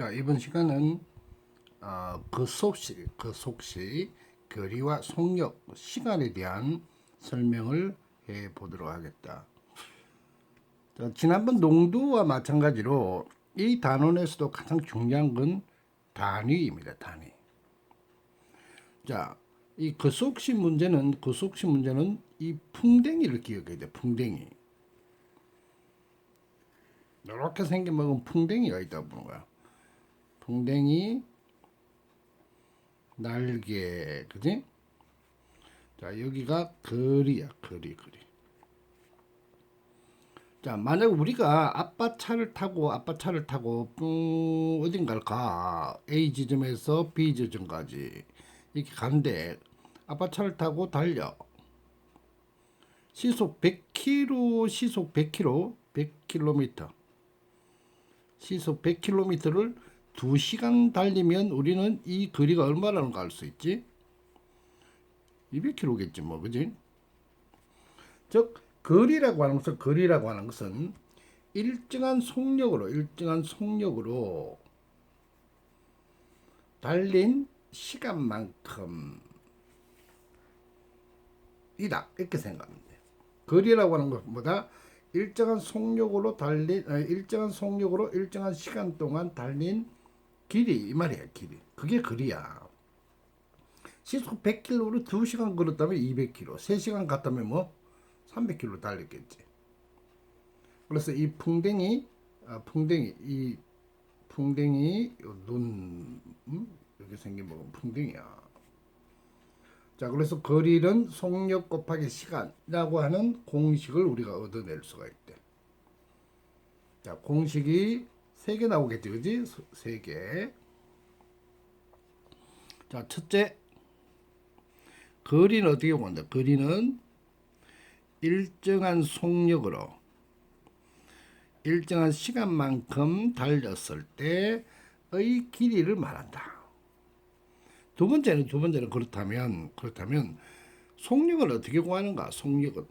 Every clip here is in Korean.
자 이번 시간은 어, 그 속시 그 속시 거리와 속력 시간에 대한 설명을 해 보도록 하겠다. 자, 지난번 농도와 마찬가지로 이 단원에서도 가장 중요한 건 단위입니다. 단위. 자, 이 그속시 문제는 그속시 문제는 이 풍뎅이를 기억해야 돼. 풍뎅이. 이렇게 생긴 먹은 풍뎅이가 있다 보는 거야. 풍뎅이 날개 그지? 자 여기가 거리야 거리 거리. 자 만약 우리가 아빠 차를 타고 아빠 차를 타고 뿡 어딘가를 가 A 지점에서 B 지점까지 이렇게 간대 아빠 차를 타고 달려 시속 100km 시속 100km 100km 시속 100km를 2시간 달리면 우리는 이 거리가 얼마라는 거알수 있지? 200km겠지 뭐 그지? 즉 거리라고 하는 것은 거리라고 하는 것은 일정한 속력으로 일정한 속력으로 달린 시간만큼 이다 이렇게 생각하면 돼. 거리라고 하는 것보다 일정한 속력으로 달린 아, 일정한 속력으로 일정한 시간 동안 달린 길이 이 말이야 길이. 그게 거리야. 시속 100km로 2시간 걸었다면 200km 3시간 갔다면 뭐 300km 달렸겠지. 그래서 이 풍뎅이 아, 풍뎅이 이 풍뎅이 눈 음? 이렇게 생긴 뭐 풍뎅이야. 자 그래서 거리는 속력 곱하기 시간이라고 하는 공식을 우리가 얻어낼 수가 있대. 자 공식이 세 개 나오겠지 그지? 세 개. 자 첫째. 거리는 어떻게 본다? 거리는 일정한 속력으로 일정한 시간만큼 달렸을 때의 길이를 말한다. 두 번째는 두 번째는 그렇다면 그렇다면 속력을 어떻게 구하는가? 속력은.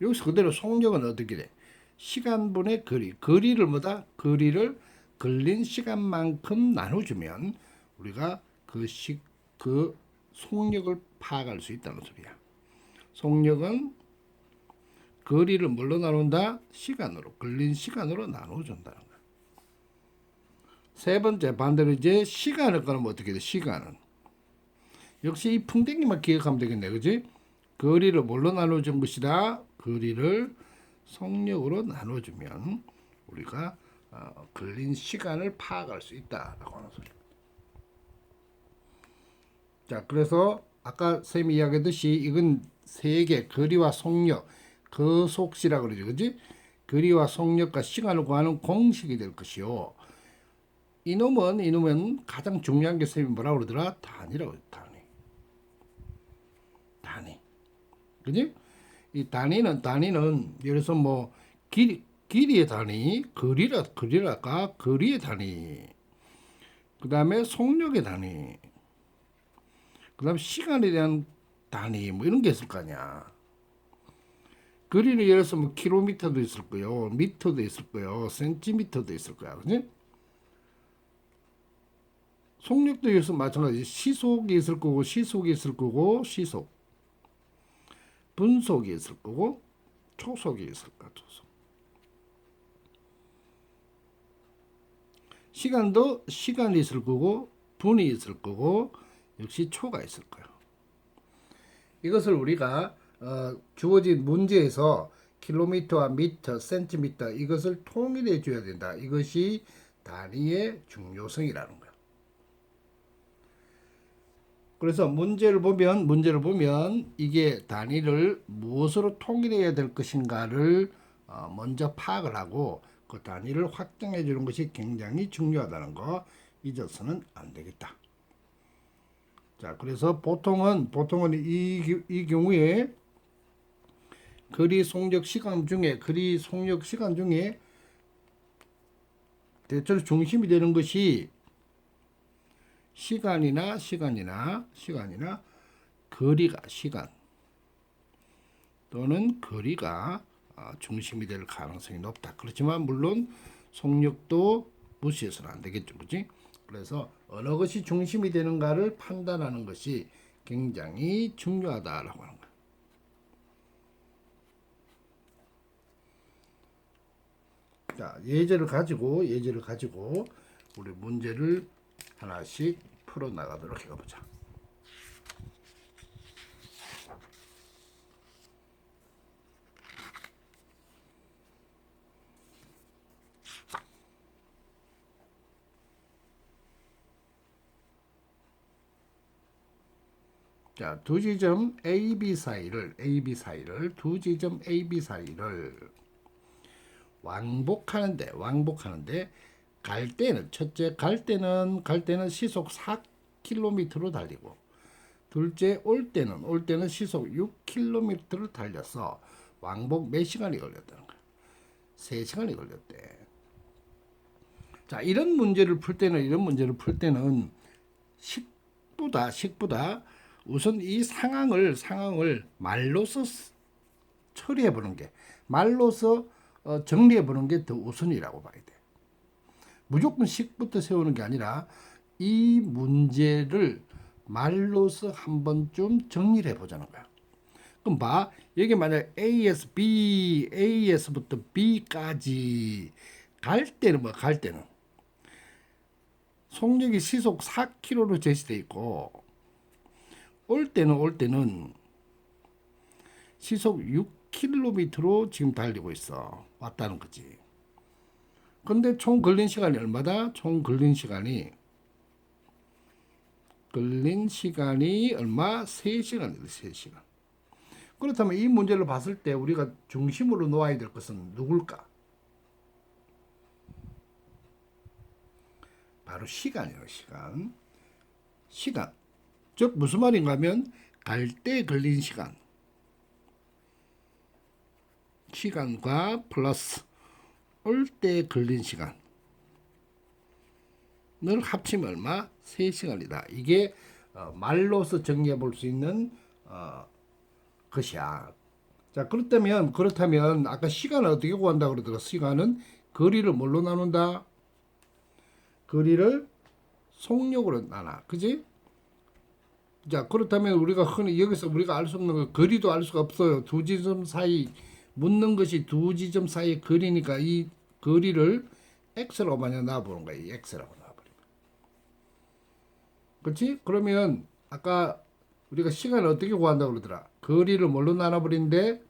여기서 그대로 속력은 어떻게 돼? 시간분의 거리, 거리를 뭐다? 거리를 걸린 시간만큼 나눠주면 우리가 그 시, 그 속력을 파악할 수 있다는 소리야. 속력은 거리를 뭘로 나눈다? 시간으로, 걸린 시간으로 나눠준다는 거야. 세 번째 반대로 이제 시간을 끊으면 어떻게 돼? 시간은 역시 이 풍뎅이만 기억하면 되겠네, 그지? 거리를 뭘로 나눠준 것이다? 거리를 속력으로 나눠주면 우리가 어, 걸린 시간을 파악할 수 있다라고 하는 소리. 자, 그래서 아까 쌤이 이야기했듯이 이건 세개 거리와 속력, 거속시라 그러죠, 그지? 거리와 속력과 시간을 구하는 공식이 될 것이요. 이놈은 이놈은 가장 중요한 게 쌤이 뭐라 그러더라? 단위라고 단위. 단위. 그지? 이 단위는 단위는 예를 들어서 뭐 길, 길이의 단위, 거리라 거리라가 거리의 단위. 그다음에 속력의 단위. 그다음 시간에 대한 단위 뭐 이런 게 있을 거 아니야. 거리는 예를 들어서 뭐 킬로미터도 있을 거요, 미터도 있을 거요, 센티미터도 있을 거야, 그지? 속력도 들어서 마찬가지 시속이 있을 거고 시속이 있을 거고 시속 분속이 있을 거고 초속이 있을 거야 초속 시간도 시간이 있을 거고 분이 있을 거고 역시 초가 있을 거예요 이것을 우리가 어, 주어진 문제에서 킬로미터와 미터, 센티미터 이것을 통일해 줘야 된다. 이것이 단위의 중요성이라는 거예요. 그래서 문제를 보면 문제를 보면 이게 단위를 무엇으로 통일해야 될 것인가를 어, 먼저 파악을 하고 그 단위를 확정해 주는 것이 굉장히 중요하다는 거 잊어서는 안 되겠다. 자, 그래서 보통은 보통은 이, 이 경우에 거리 속력 시간 중에 거리 속력 시간 중에 대체로 중심이 되는 것이 시간이나 시간이나 시간이나 거리가 시간 또는 거리가 어, 중심이 될 가능성이 높다. 그렇지만 물론 속력도 무시해서는 안 되겠죠, 그지? 그래서 어느 것이 중심이 되는가를 판단하는 것이 굉장히 중요하다라고 하는 거예요. 자, 예제를 가지고 예제를 가지고 우리 문제를 하나씩 풀어 나가도록 해 보자. 자, 두 지점 AB 사이를 AB 사이를 두 지점 AB 사이를 왕복하는데 왕복하는데 갈 때는 첫째 갈 때는 갈 때는 시속 4km로 달리고 둘째 올 때는 올 때는 시속 6km를 달려서 왕복 몇 시간이 걸렸다는 거야. 3시간이 걸렸대. 자, 이런 문제를 풀 때는 이런 문제를 풀 때는 식보다 식보다 우선 이 상황을 상황을 말로서 스- 처리해 보는 게 말로서 어, 정리해 보는 게 더 우선이라고 봐야 돼. 무조건 식부터 세우는 게 아니라 이 문제를 말로서 한 번쯤 정리를 해보자는 거야. 그럼 봐. 여기 만약 A에서 B, A에서부터 B까지 갈 때는 뭐 갈 때는 속력이 시속 4km로 제시돼 있고 올 때는 올 때는 시속 6km로 지금 달리고 있어. 왔다는 거지. 근데 총 걸린 시간이 얼마다? 총 걸린 시간이 걸린 시간이 얼마? 3시간이다. 3시간. 그렇다면 이 문제를 봤을 때 우리가 중심으로 놓아야 될 것은 누굴까? 바로 시간이에요. 시간. 시간. 즉 무슨 말인가 하면 갈 때 걸린 시간. 시간과 플러스 올때 걸린 시간을 합치면 얼마? 3시간이다. 이게 어, 말로서 정리해 볼 수 있는 어, 것이야. 자, 그렇다면 그렇다면 아까 시간을 어떻게 구한다 그러더라. 시간은 거리를 뭘로 나눈다? 거리를 속력으로 나눠. 그지? 자, 그렇다면 우리가 흔히 여기서 우리가 알 수 없는 거 거리도 알 수가 없어요. 두 지점 사이 묻는 것이 두 지점 사이의 거리니까 이 거리를 x라고 만약 놔보는. 이 x라고 놔버리면. 그렇지? 그러면 아까 우리가 시간을 어떻게 구한다고 그러더라. 거리를 뭘로 나눠버린데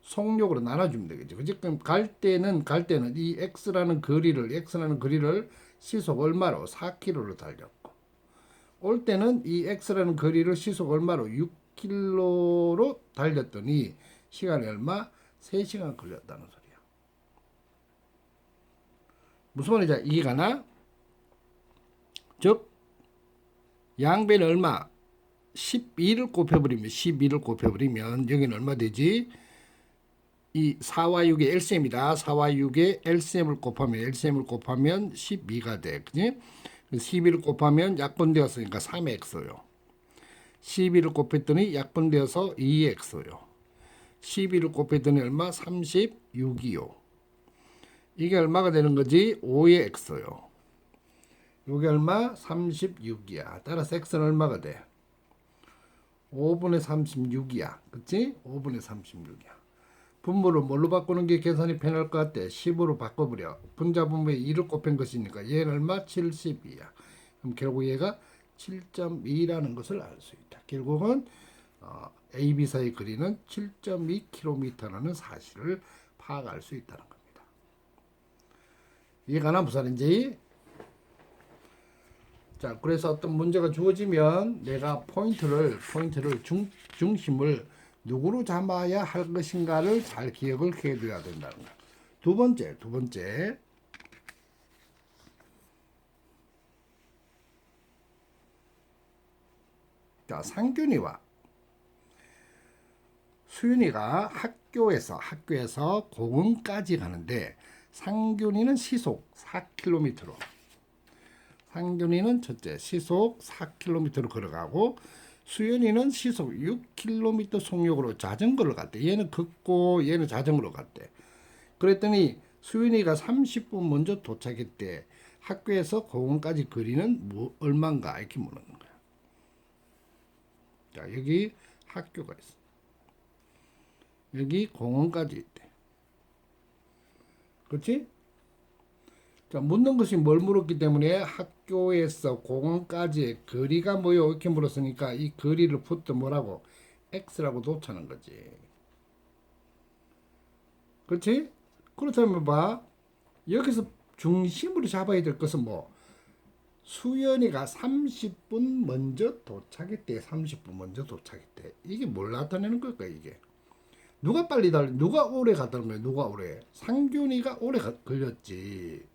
속력으로 나눠주면 되겠죠. 그지? 그럼 갈 때는 갈 때는 이 x라는 거리를 x라는 거리를 시속 얼마로 4km로 달렸고 올 때는 이 x라는 거리를 시속 얼마로 6km로 달렸더니 시간이 얼마? 3시간 걸렸다는 소리야. 무슨 말인지 이해가나? 즉 양배는 얼마? 12를 곱해버리면 12를 곱해버리면 여기는 얼마 되지? 이 4와 6의 LCM이다. 4와 6의 LCM을 곱하면 LCM을 곱하면 12가 돼. 그지? 12를 곱하면 약분되었으니까 3x요. 12를 곱했더니 약분되어서 2x요. 12를 곱했더니 얼마? 36이요. 이게 얼마가 되는 거지? 5의 x요. 이게 얼마? 36이야. 따라서 x는 얼마가 돼? 5분의 36이야. 그치? 5분의 36이야. 분모를 뭘로 바꾸는 게 계산이 편할 것 같아? 10으로 바꿔버려. 분자분모에 2를 곱한 것이니까 얘는 얼마? 70이야. 그럼 결국 얘가 7.2라는 것을 알 수 있다. 결국은 어, A, B 사이 거리는 7.2km라는 사실을 파악할 수 있다는. 이해가나 무사인지? 자, 그래서 어떤 문제가 주어지면 내가 포인트를 포인트를 중 중심을 누구로 잡아야 할 것인가를 잘 기억을 해둬야 된다는 거야. 두 번째, 두 번째. 자, 상균이와 수윤이가 학교에서 학교에서 공원까지 가는데 상균이는 시속 4km로 상균이는 첫째 시속 4km로 걸어가고 수연이는 시속 6km 속력으로 자전거를 갔대. 얘는 걷고 얘는 자전거로 갔대. 그랬더니 수윤이가 30분 먼저 도착했대. 학교에서 공원까지 거리는 뭐 얼마인가 이렇게 물는 거야. 자 여기 학교가 있어. 여기 공원까지 있대. 그렇지? 자 묻는 것이 뭘 물었기 때문에 학교에서 공원까지의 거리가 뭐요 이렇게 물었으니까 이 거리를 붙어 뭐라고 x라고 놓자는 거지. 그렇지? 그렇다면 봐. 여기서 중심으로 잡아야 될 것은 뭐? 수연이가 30분 먼저 도착했대. 30분 먼저 도착했대. 이게 뭘 나타내는 걸까, 이게? 누가 빨리 달, 누가 오래 갔다는 거야, 누가 오래? 상균이가 오래 가- 걸렸지.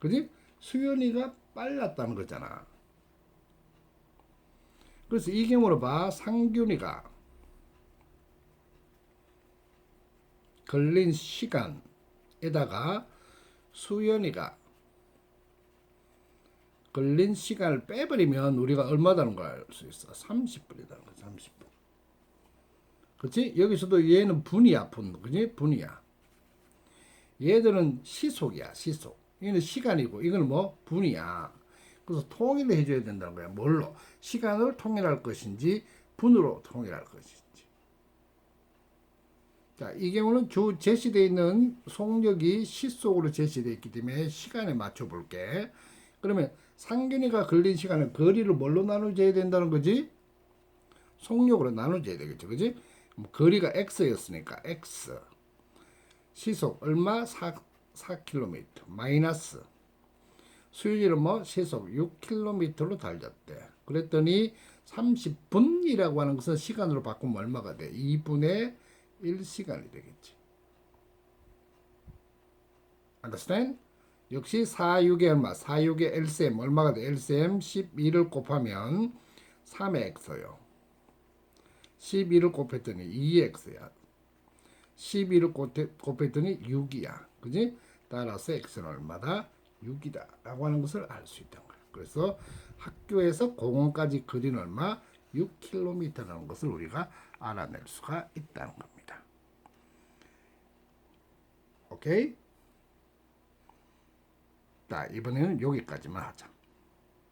그지? 수연이가 빨랐다는 거잖아. 그래서 이 경우로 봐. 상균이가 걸린 시간에다가 수연이가 걸린 시간을 빼버리면 우리가 얼마다는 걸 알 수 있어. 30분이다는 거야. 30분. 그렇지? 여기서도 얘는 분이야, 분. 그지? 분이야. 얘들은 시속이야, 시속. 이거는 시간이고, 이거는 뭐? 분이야. 그래서 통일을 해줘야 된다는 거야. 뭘로? 시간을 통일할 것인지, 분으로 통일할 것인지. 자, 이 경우는 주 제시되어 있는 속력이 시속으로 제시되어 있기 때문에 시간에 맞춰 볼게. 그러면 상균이가 걸린 시간은 거리를 뭘로 나눠줘야 된다는 거지? 속력으로 나눠줘야 되겠죠. 그지? 뭐 거리가 x였으니까 x. 시속 얼마? 4, 4km. 마이너스. 수율은 뭐 시속 6km로 달렸대. 그랬더니 30분이라고 하는 것은 시간으로 바꾸면 얼마가 돼? 2분의 1시간이 되겠지. understand? 역시 4, 6의 얼마? 4, 6의 LCM 얼마가 돼? LCM 12를 곱하면 3의 x요. 12를 곱했더니 2x야. 12를 곱했더니 6이야. 그지? 따라서 x는 얼마다? 6이다. 라고 하는 것을 알 수 있다는 거야. 그래서 학교에서 공원까지 거리는 얼마? 6km라는 것을 우리가 알아낼 수가 있다는 겁니다. 오케이? 자, 이번에는 여기까지만 하자.